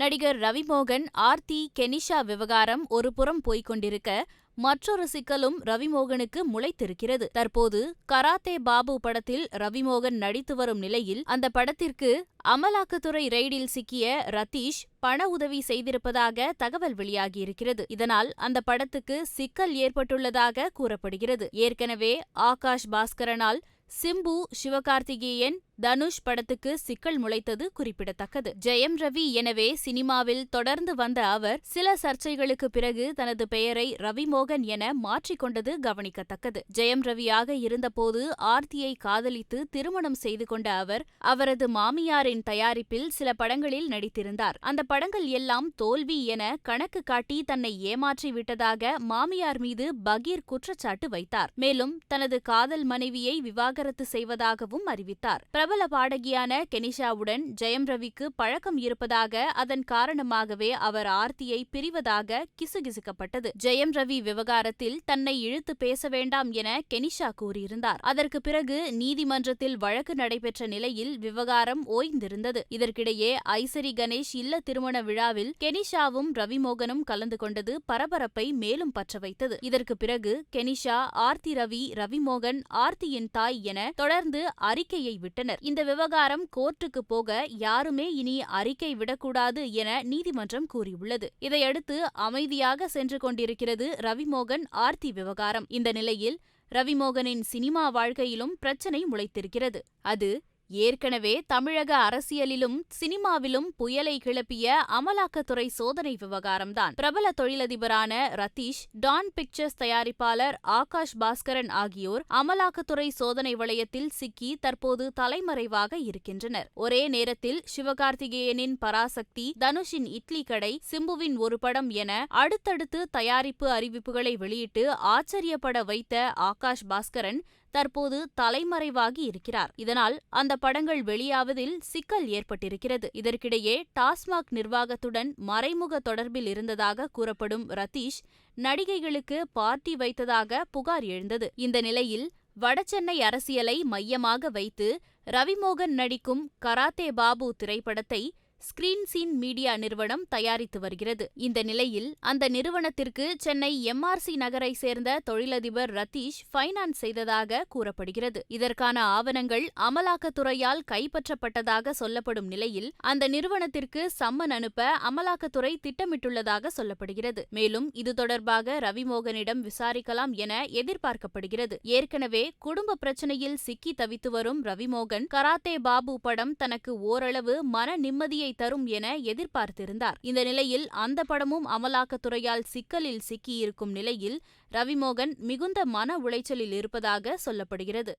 நடிகர் ரவிமோகன் ஆர்த்தி கெனிஷா விவகாரம் ஒருபுறம் போய்க் கொண்டிருக்க மற்றொரு சிக்கலும் ரவிமோகனுக்கு முளைத்திருக்கிறது. தற்போது கராத்தே பாபு படத்தில் ரவிமோகன் நடித்து வரும் நிலையில் அந்த படத்திற்கு அமலாக்கத்துறை ரெய்டில் சிக்கிய ரதீஷ் பண உதவி செய்திருப்பதாக தகவல் வெளியாகியிருக்கிறது. இதனால் அந்த படத்துக்கு சிக்கல் ஏற்பட்டுள்ளதாக கூறப்படுகிறது. ஏற்கனவே ஆகாஷ் பாஸ்கரனால் சிம்பு சிவகார்த்திகேயன் தனுஷ் படத்துக்கு சிக்கல் முளைத்தது குறிப்பிடத்தக்கது. ஜெயம் ரவி எனவே சினிமாவில் தொடர்ந்து வந்த அவர் சில சர்ச்சைகளுக்கு பிறகு தனது பெயரை ரவிமோகன் என மாற்றிக்கொண்டது கவனிக்கத்தக்கது. ஜெயம் ரவியாக இருந்தபோது ஆர்த்தியை காதலித்து திருமணம் செய்து கொண்ட அவர் அவரது மாமியாரின் தயாரிப்பில் சில படங்களில் நடித்திருந்தார். அந்த படங்கள் எல்லாம் தோல்வி என கணக்கு காட்டி தன்னை ஏமாற்றி விட்டதாக மாமியார் மீது பகீர் குற்றச்சாட்டு வைத்தார். மேலும் தனது காதல் மனைவியை விவாகரத்து செய்வதாகவும் அறிவித்தார். பிரபல பாடகியான கெனிஷாவுடன் ஜெயம் ரவிக்கு பழக்கம் இருப்பதாக அதன் காரணமாகவே அவர் ஆர்த்தியை பிரிவதாக கிசுகிசுக்கப்பட்டது. ஜெயம் ரவி விவகாரத்தில் தன்னை இழுத்து பேச வேண்டாம் என கெனிஷா கூறியிருந்தார். அதற்கு பிறகு நீதிமன்றத்தில் வழக்கு நடைபெற்ற நிலையில் விவகாரம் ஓய்ந்திருந்தது. இதற்கிடையே ஐசரி கணேஷ் இல்ல திருமண விழாவில் கெனிஷாவும் ரவிமோகனும் கலந்து கொண்டது பரபரப்பை மேலும் பற்ற வைத்தது. இதற்கு பிறகு கெனிஷா ஆர்த்தி ரவி ரவிமோகன் ஆர்த்தியின் தாய் என தொடர்ந்து அறிக்கையை விட்டனர். இந்த விவகாரம் கோர்ட்டுக்கு போக யாருமே இனி அறிக்கை விடக்கூடாது என நீதிமன்றம் கூறியுள்ளது. இதையடுத்து அமைதியாக சென்று கொண்டிருக்கிறது ரவிமோகன் ஆர்த்தி விவகாரம். இந்த நிலையில் ரவிமோகனின் சினிமா வாழ்க்கையிலும் பிரச்சனை முளைத்திருக்கிறது. அது ஏற்கனவே தமிழக அரசியலிலும் சினிமாவிலும் புயலை கிளப்பிய அமலாக்கத்துறை சோதனை விவகாரம்தான். பிரபல தொழிலதிபரான ரதீஷ் டான் பிக்சர்ஸ் தயாரிப்பாளர் ஆகாஷ் பாஸ்கரன் ஆகியோர் அமலாக்கத்துறை சோதனை வளையத்தில் சிக்கி தற்போது தலைமறைவாக இருக்கின்றனர். ஒரே நேரத்தில் சிவகார்த்திகேயனின் பராசக்தி தனுஷின் இட்லி கடை சிம்புவின் ஒரு படம் என அடுத்தடுத்து தயாரிப்பு அறிவிப்புகளை வெளியிட்டு ஆச்சரியப்பட வைத்த ஆகாஷ் பாஸ்கரன் தற்போது தலைமறைவாகி இருக்கிறார். இதனால் அந்த படங்கள் வெளியாவதில் சிக்கல் ஏற்பட்டிருக்கிறது. இதற்கிடையே டாஸ்மாக் நிர்வாகத்துடன் மறைமுக தொடர்பில் இருந்ததாக கூறப்படும் ரதீஷ் நடிகைகளுக்கு பார்ட்டி வைத்ததாக புகார் எழுந்தது. இந்த நிலையில் வடசென்னை அரசியலை மையமாக வைத்து ரவிமோகன் நடிக்கும் கராத்தே பாபு திரைப்படத்தை ஸ்கிரீன் சீன் மீடியா நிறுவனம் தயாரித்து வருகிறது. இந்த நிலையில் அந்த நிறுவனத்திற்கு சென்னை எம்ஆர்சி நகரை சேர்ந்த தொழிலதிபர் ரதீஷ் ஃபைனான்ஸ் செய்ததாக கூறப்படுகிறது. இதற்கான ஆவணங்கள் அமலாக்கத்துறையால் கைப்பற்றப்பட்டதாக சொல்லப்படும் நிலையில் அந்த நிறுவனத்திற்கு சம்மன் அனுப்ப அமலாக்கத்துறை திட்டமிட்டுள்ளதாக சொல்லப்படுகிறது. மேலும் இது தொடர்பாக ரவிமோகனிடம் விசாரிக்கலாம் என எதிர்பார்க்கப்படுகிறது. ஏற்கனவே குடும்ப பிரச்சனையில் சிக்கி தவித்து வரும் ரவிமோகன் கராத்தே பாபு படம் தனக்கு ஓரளவு மன நிம்மதியை தரும் என எதிர்பார்த்திருந்தார். இந்த நிலையில் அந்த படமும் அமலாக்கத்துறையால் சிக்கலில் சிக்கியிருக்கும் நிலையில் ரவிமோகன் மிகுந்த மன உளைச்சலில் இருப்பதாக சொல்லப்படுகிறது.